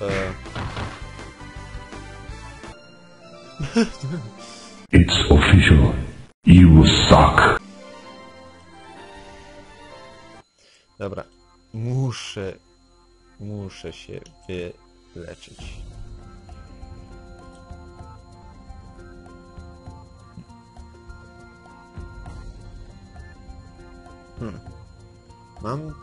E, It's official. You suck. dobra. Muszę... Muszę się wyleczyć. Hmm. Mam...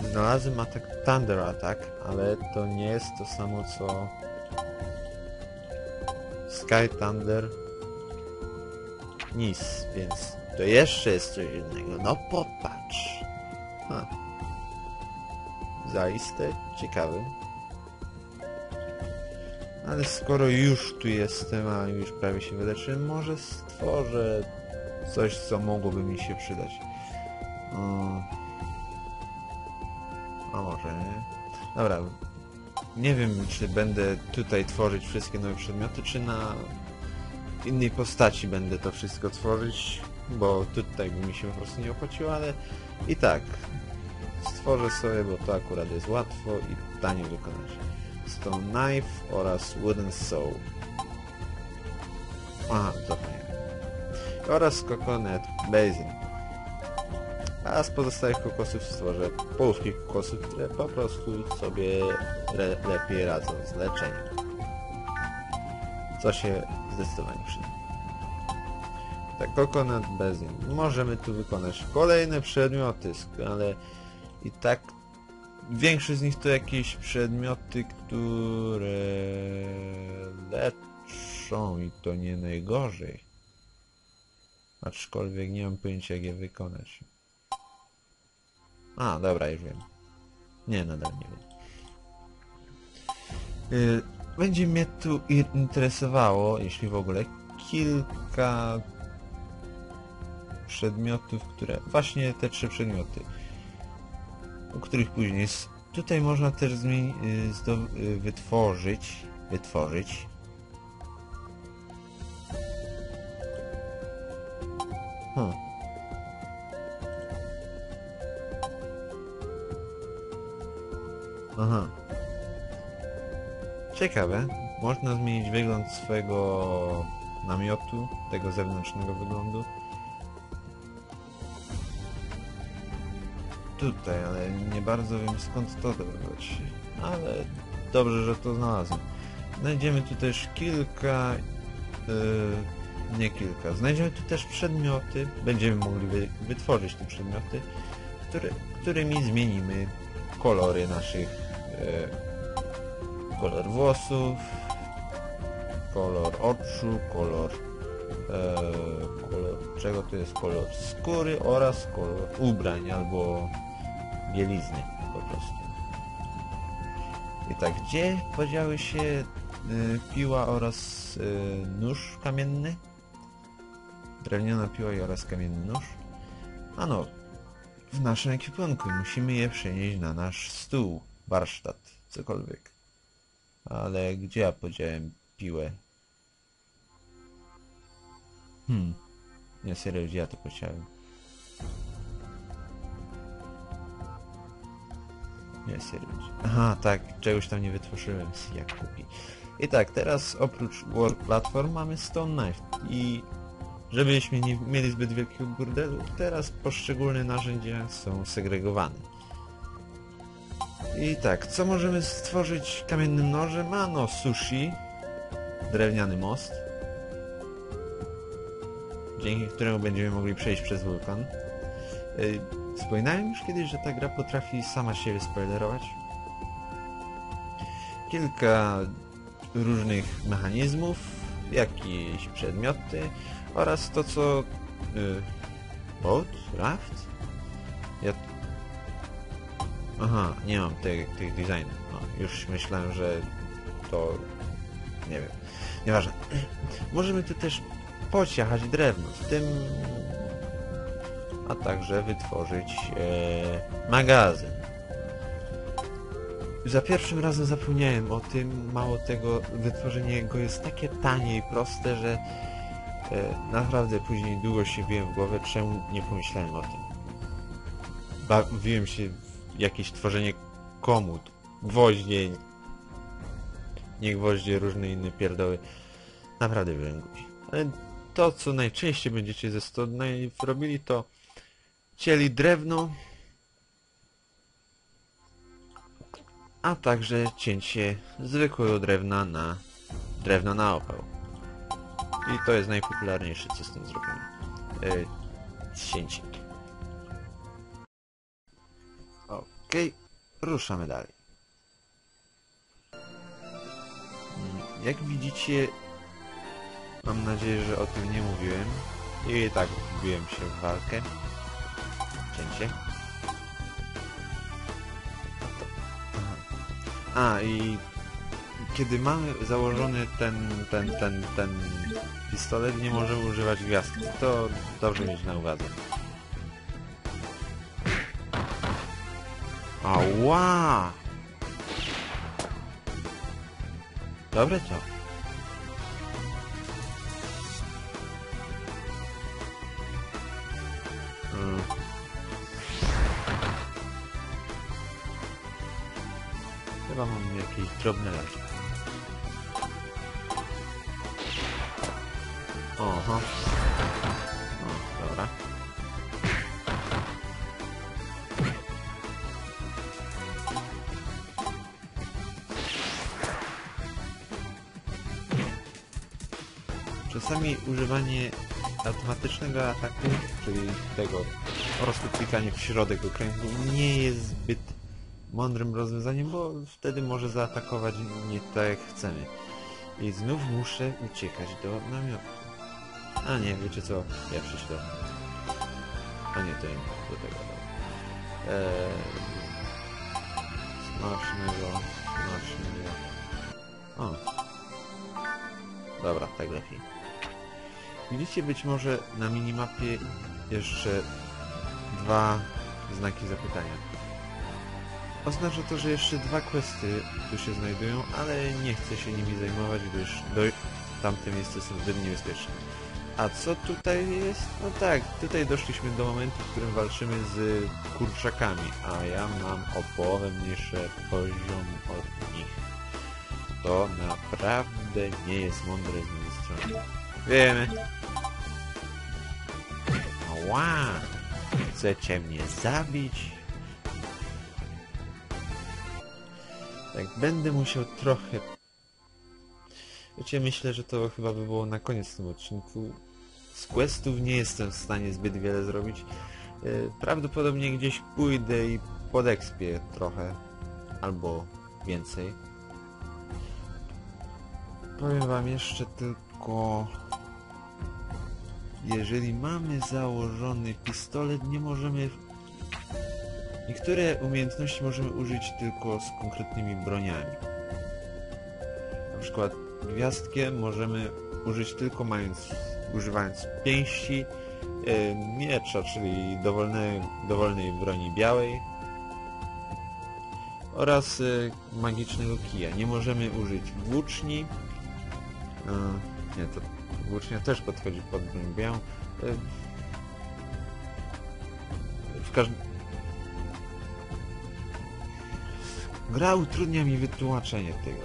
Znalazłem atak Thunder Attack, ale to nie jest to samo co... Sky Thunder nic, więc to jeszcze jest coś innego. No popatrz. Ha. Zaiste ciekawy. Ale skoro już tu jestem, a już prawie się wyleczyłem, może stworzę coś, co mogłoby mi się przydać. O, może nie? Dobra. Nie wiem, czy będę tutaj tworzyć wszystkie nowe przedmioty, czy na innej postaci będę to wszystko tworzyć, bo tutaj by mi się po prostu nie opłaciło, ale i tak stworzę sobie, bo to akurat jest łatwo i tanie wykonać. Stone Knife oraz Wooden Soul. Aha, zapomniałem. Oraz Coconut Basin. A z pozostałych kokosów stworzę połówki kokosów, które po prostu sobie le lepiej radzą z leczeniem. Co się zdecydowanie przyda. Tak, Coconut Basin. Możemy tu wykonać kolejne przedmioty, ale i tak większość z nich to jakieś przedmioty, które leczą i to nie najgorzej. Aczkolwiek nie mam pojęcia jak je wykonać. A, dobra, już wiem. Nie, nadal nie wiem. Y, Będzie mnie tu interesowało, jeśli w ogóle, kilka przedmiotów, które... Właśnie te trzy przedmioty, o których później... Tutaj można też y, y, wytworzyć... Wytworzyć... Hmm. Aha. Ciekawe. Można zmienić wygląd swojego namiotu, tego zewnętrznego wyglądu. Tutaj, ale nie bardzo wiem skąd to dobrać. Ale dobrze, że to znalazłem. Znajdziemy tu też kilka... Yy, nie kilka. Znajdziemy tu też przedmioty. Będziemy mogli wy, wytworzyć te przedmioty, które, którymi zmienimy kolory naszych... Yy, kolor włosów, kolor oczu, kolor, e, kolor czego to jest kolor skóry oraz kolor ubrań albo bielizny po prostu. I tak, gdzie podziały się e, piła oraz e, nóż kamienny? Drewniana piła oraz kamienny nóż? Ano, w naszym ekwipunku musimy je przenieść na nasz stół, warsztat, cokolwiek. Ale gdzie ja podziałem piłę? Hmm. Nie, serio, gdzie ja to podziałem? Nie, serio. Aha, tak, czegoś tam nie wytworzyłem, jak kupi. I tak, teraz oprócz Work Platform mamy Stone Knife i żebyśmy nie mieli zbyt wielkiego burdelu, teraz poszczególne narzędzia są segregowane. I tak, co możemy stworzyć kamiennym nożem? A no, sushi, drewniany most, dzięki któremu będziemy mogli przejść przez wulkan. Yy, Wspominałem już kiedyś, że ta gra potrafi sama siebie spoilerować. Kilka różnych mechanizmów, jakieś przedmioty oraz to co... Yy, boat? Raft? Ja Aha, nie mam tych, tych designów. No, już myślałem, że to... Nie wiem. Nieważne. Możemy tu też pociachać drewno, w tym... A także wytworzyć e, magazyn. Za pierwszym razem zapomniałem o tym, mało tego, wytworzenie go jest takie tanie i proste, że e, naprawdę później długo się biłem w głowę, czemu nie pomyślałem o tym. Bawiłem się w jakieś tworzenie komód, gwoździeń, nie gwoździe, różne inne pierdoły. Naprawdę głupi. Ale to, co najczęściej będziecie ze Stodnej robili, to cieli drewno, a także cięcie zwykłego drewna na drewno na opał. I to jest najpopularniejsze, co z tym zrobimy. Yy, cięcie. Okej, ruszamy dalej. Mm, Jak widzicie, mam nadzieję, że o tym nie mówiłem. I tak wbiłem się w walkę. Cięcie. A i kiedy mamy założony ten, ten, ten, ten pistolet, nie możemy używać gwiazdki. To dobrze mieć na uwadze. Ała! Dobre to. Mm. Chyba mam jakieś drobne laki. Oho. O, dobra. Czasami używanie automatycznego ataku, czyli tego prostu klikanie w środek okręgu nie jest zbyt mądrym rozwiązaniem, bo wtedy może zaatakować nie tak jak chcemy. I znów muszę uciekać do namiotu. A nie, wiecie co? Ja przyślę. A nie, to nie do tego. Eee, smacznego, smacznego. O. Dobra, tak lepiej. Widzicie być może na minimapie jeszcze dwa znaki zapytania. Oznacza to, że jeszcze dwa questy tu się znajdują, ale nie chcę się nimi zajmować, gdyż do... tamte miejsca są zbyt niebezpieczne. A co tutaj jest? No tak, tutaj doszliśmy do momentu, w którym walczymy z kurczakami, a ja mam o połowę mniejszy poziom od nich. To naprawdę nie jest mądre z mojej strony. Wiemy. Ała! Chcecie mnie zabić? Tak, będę musiał trochę... Wiecie, myślę, że to chyba by było na koniec w tym odcinku. Z questów nie jestem w stanie zbyt wiele zrobić. Yy, Prawdopodobnie gdzieś pójdę i podekspię trochę. Albo więcej. Powiem wam jeszcze tylko... Jeżeli mamy założony pistolet, nie możemy... Niektóre umiejętności możemy użyć tylko z konkretnymi broniami. Na przykład gwiazdkę możemy użyć tylko mając, używając pięści, e, miecza, czyli dowolnej, dowolnej broni białej oraz e, magicznego kija. Nie możemy użyć włóczni. E, nie, to włócznia też podchodzi pod białą. E, w każdym... Gra utrudnia mi wytłumaczenie tego.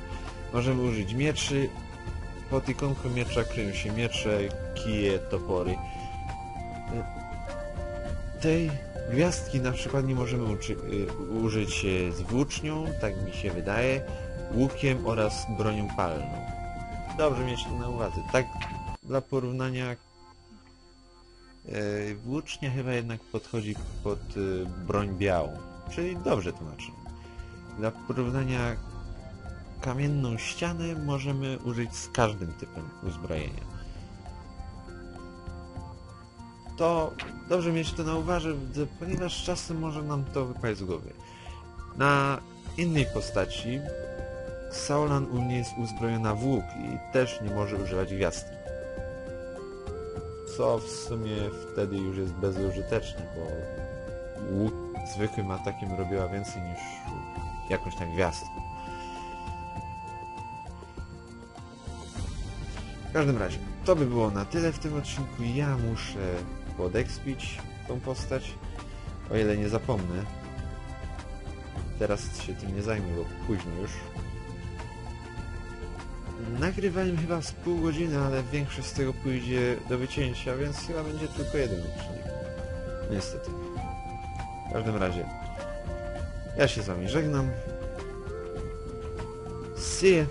Możemy użyć mieczy. Pod ikonką miecza kryją się miecze, kije, topory. E, Tej gwiazdki na przykład nie możemy y, użyć e, z włócznią, tak mi się wydaje, łukiem oraz bronią palną. Dobrze mieć to na uwadze. Tak dla porównania e, włócznia chyba jednak podchodzi pod e, broń białą, czyli dobrze tłumaczę. Dla porównania kamienną ścianę możemy użyć z każdym typem uzbrojenia. To dobrze mieć to na uwadze, ponieważ czasem może nam to wypaść z głowy. Na innej postaci Saulan u mnie jest uzbrojona w łuk i też nie może używać gwiazdki. Co w sumie wtedy już jest bezużyteczne, bo łuk zwykłym atakiem robiła więcej niż jakąś tam gwiazdkę. W każdym razie, to by było na tyle w tym odcinku. Ja muszę podekspić tą postać, o ile nie zapomnę. Teraz się tym nie zajmę, bo późno już. Nagrywałem chyba z pół godziny, ale większość z tego pójdzie do wycięcia, więc chyba będzie tylko jeden odcinek. Niestety. W każdym razie, ja się z wami żegnam. See ya.